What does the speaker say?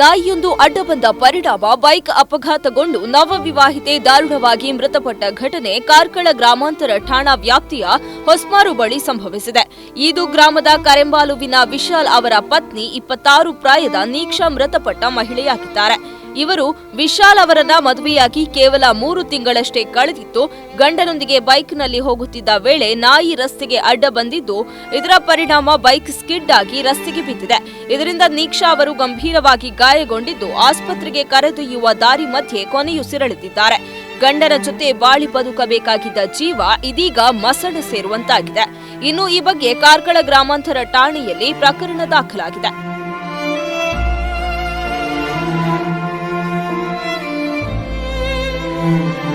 ನಾಯಿಯೊಂದು ಅಡ್ಡ ಬಂದ ಪರಿಣಾಮ, ಬೈಕ್ ಅಪಘಾತಗೊಂಡು ನವವಿವಾಹಿತೆ ದಾರುಣವಾಗಿ ಮೃತಪಟ್ಟ ಘಟನೆ ಕಾರ್ಕಳ ಗ್ರಾಮಾಂತರ ಠಾಣಾ ವ್ಯಾಪ್ತಿಯ ಹೊಸ್ಮಾರು ಬಳಿ ಸಂಭವಿಸಿದೆ. ಇದು ಗ್ರಾಮದ ಕರೆಂಬಾಲುವಿನ ವಿಶಾಲ್ ಅವರ ಪತ್ನಿ ಇಪ್ಪತ್ತಾರು ಪ್ರಾಯದ ನೀಕ್ಷಾ ಮೃತಪಟ್ಟ ಮಹಿಳೆಯಾಗಿದ್ದಾರೆ. ಇವರು ವಿಶಾಲ್ ಅವರನ್ನ ಮದುವೆಯಾಗಿ ಕೇವಲ ಮೂರು ತಿಂಗಳಷ್ಟೇ ಕಳೆದಿತ್ತು. ಗಂಡನೊಂದಿಗೆ ಬೈಕ್ನಲ್ಲಿ ಹೋಗುತ್ತಿದ್ದ ವೇಳೆ ನಾಯಿ ರಸ್ತೆಗೆ ಅಡ್ಡ ಬಂದಿದ್ದು, ಇದರ ಪರಿಣಾಮ ಬೈಕ್ ಸ್ಕಿಡ್ ಆಗಿ ರಸ್ತೆಗೆ ಬಿದ್ದಿದೆ. ಇದರಿಂದ ನೀಕ್ಷಾ ಅವರು ಗಂಭೀರವಾಗಿ ಗಾಯಗೊಂಡಿದ್ದು, ಆಸ್ಪತ್ರೆಗೆ ಕರೆದೊಯ್ಯುವ ದಾರಿ ಮಧ್ಯೆ ಕೊನೆಯುಸಿರೆಳೆದಿದ್ದಾರೆ ಗಂಡನ ಜೊತೆ ಬಾಳಿ ಬದುಕಬೇಕಾಗಿದ್ದ ಜೀವ ಇದೀಗ ಮಸಣ ಸೇರುವಂತಾಗಿದೆ. ಇನ್ನು ಈ ಬಗ್ಗೆ ಕಾರ್ಕಳ ಗ್ರಾಮಾಂತರ ಠಾಣೆಯಲ್ಲಿ ಪ್ರಕರಣ ದಾಖಲಾಗಿದೆ. Música